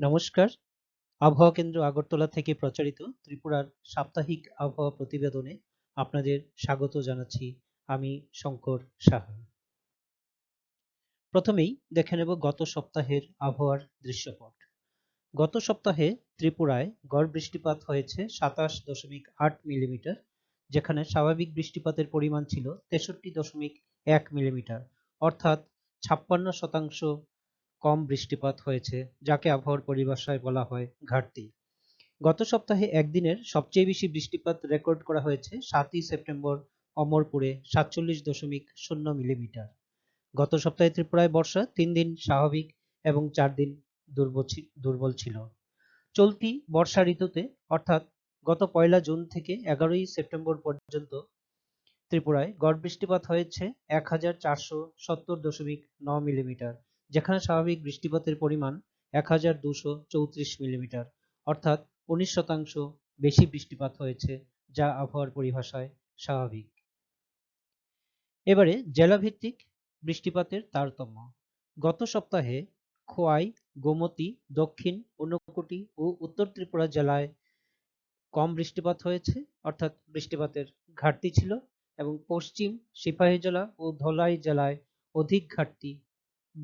নমস্কার। আবহাওয়া কেন্দ্র আগরতলা থেকে প্রচারিত ত্রিপুরার সাপ্তাহিক আবহাওয়া প্রতিবেদনে আপনাদের স্বাগত জানাচ্ছি আমি শঙ্কর সাহা। প্রথমেই দেখে নেব গত সপ্তাহের আবহাওয়ার দৃশ্যপট। গত সপ্তাহে ত্রিপুরায় গড় বৃষ্টিপাত হয়েছে সাতাশ দশমিক আট মিলিমিটার, যেখানে স্বাভাবিক বৃষ্টিপাতের পরিমাণ ছিল তেষট্টি দশমিক এক মিলিমিটার, অর্থাৎ ছাপ্পান্ন শতাংশ কম বৃষ্টিপাত হয়েছে, যাকে আবহাওয়ার পরিভাষায় বলা হয় ঘাটতি। গত সপ্তাহে একদিনের সবচেয়ে বেশি বৃষ্টিপাত রেকর্ড করা হয়েছে সাতই সেপ্টেম্বর অমরপুরে সাতচল্লিশ দশমিক শূন্য মিলিমিটার। গত সপ্তাহে ত্রিপুরায় বর্ষা, তিন দিন স্বাভাবিক এবং চার দিন দুর্বল ছিল। চলতি বর্ষা ঋতুতে, অর্থাৎ গত পয়লা জুন থেকে এগারোই সেপ্টেম্বর পর্যন্ত ত্রিপুরায় গড় বৃষ্টিপাত হয়েছে এক হাজার চারশো সত্তর দশমিক ন মিলিমিটার। যেখানে স্বাভাবিক বৃষ্টিপাতের পরিমাণ এক হাজার দুশো চৌত্রিশ মিলিমিটার, অর্থাৎ উনিশ শতাংশ বেশি বৃষ্টিপাত হয়েছে যা আবহাওয়ার পরিভাষায় স্বাভাবিক। এবারে জেলাভিত্তিক বৃষ্টিপাতের তারতম্য। গত সপ্তাহে খোয়াই, গোমতী, দক্ষিণ, ঊনকোটি ও উত্তর ত্রিপুরা জেলায় কম বৃষ্টিপাত হয়েছে, অর্থাৎ বৃষ্টিপাতের ঘাটতি ছিল এবং পশ্চিম সিপাহী জেলা ও ধলাই জেলায় অধিক ঘাটতি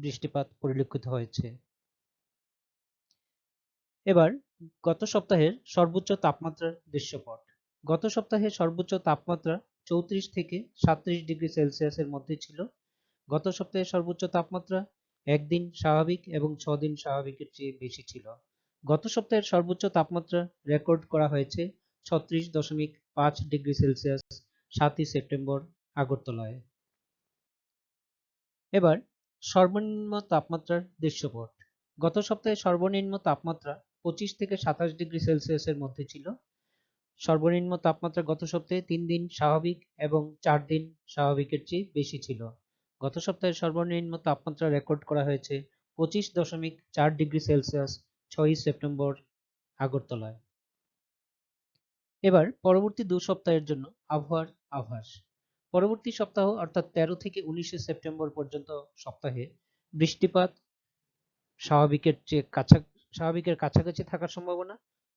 বৃষ্টিপাত পরিলক্ষিত হয়েছে। এবার, গত সপ্তাহের সর্বোচ্চ তাপমাত্রার দৃশ্যপট। গত সপ্তাহে সর্বোচ্চ তাপমাত্রা চৌত্রিশ থেকে সাত্রিশ ডিগ্রি সেলসিয়াসের মধ্যে ছিল। গত সপ্তাহে সর্বোচ্চ তাপমাত্রা একদিন স্বাভাবিক এবং ছদিন স্বাভাবিকের চেয়ে বেশি ছিল। গত সপ্তাহের সর্বোচ্চ তাপমাত্রা রেকর্ড করা হয়েছে ছত্রিশ দশমিক পাঁচ ডিগ্রি সেলসিয়াস সাতই সেপ্টেম্বর আগরতলায়। এবার সর্বনিম্ন তাপমাত্রার দৃশ্যপট। গত সপ্তাহে সর্বনিম্ন তাপমাত্রা পঁচিশ থেকে সাতাশ ডিগ্রি সেলসিয়াসের মধ্যে ছিল। সর্বনিম্ন তাপমাত্রা গত সপ্তাহে তিন দিন স্বাভাবিক এবং চার দিন স্বাভাবিকের চেয়ে বেশি ছিল। গত সপ্তাহে সর্বনিম্ন তাপমাত্রা রেকর্ড করা হয়েছে পঁচিশ দশমিক চার ডিগ্রি সেলসিয়াস ছয়ই সেপ্টেম্বর আগরতলায়। এবার পরবর্তী দু সপ্তাহের জন্য আবহাওয়ার আভাস। পরবর্তী সপ্তাহ, অর্থাৎ তেরো থেকে উনিশে সেপ্টেম্বর পর্যন্ত সপ্তাহে বৃষ্টিপাত স্বাভাবিকের চেয়ে কাছা, স্বাভাবিকের কাছাকাছি থাকার সম্ভাবনা,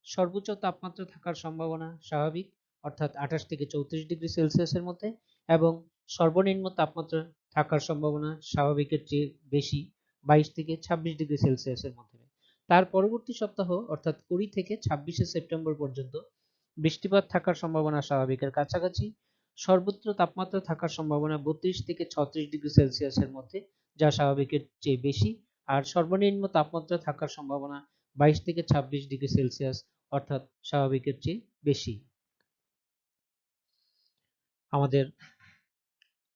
সর্বোচ্চ তাপমাত্রা থাকার সম্ভাবনা স্বাভাবিক, অর্থাৎ আঠাশ থেকে চৌত্রিশ ডিগ্রি সেলসিয়াসের মধ্যে এবং সর্বনিম্ন তাপমাত্রা থাকার সম্ভাবনা স্বাভাবিকের চেয়ে বেশি বাইশ থেকে ছাব্বিশ ডিগ্রি সেলসিয়াসের মধ্যে। তার পরবর্তী সপ্তাহ, অর্থাৎ কুড়ি থেকে ছাব্বিশে সেপ্টেম্বর পর্যন্ত বৃষ্টিপাত থাকার সম্ভাবনা স্বাভাবিকের কাছাকাছি সর্বত্র তাপমাত্রা থাকার সম্ভাবনা বত্রিশ থেকে ছত্রিশ ডিগ্রি সেলসিয়াসের মধ্যে, যা স্বাভাবিকের চেয়ে বেশি। আর সর্বনিম্ন তাপমাত্রা থাকার সম্ভাবনা বাইশ থেকে ছাব্বিশ ডিগ্রি সেলসিয়াস, অর্থাৎ স্বাভাবিকের চেয়ে বেশি। আমাদের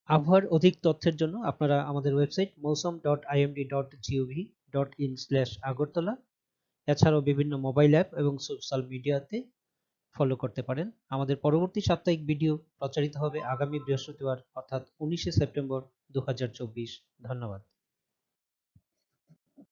আবহাওয়ার অধিক তথ্যের জন্য আপনারা আমাদের website Mausam dot IMD dot GOV dot in slash Agartala. এছাড়াও বিভিন্ন মোবাইল অ্যাপ এবং সোশ্যাল মিডিয়াতে ফলো করতে পারেন। আমাদের পরবর্তী সাপ্তাহিক ভিডিও প্রচারিত হবে আগামী বৃহস্পতিবার, অর্থাৎ উনিশে সেপ্টেম্বর দু হাজার চব্বিশ। ধন্যবাদ।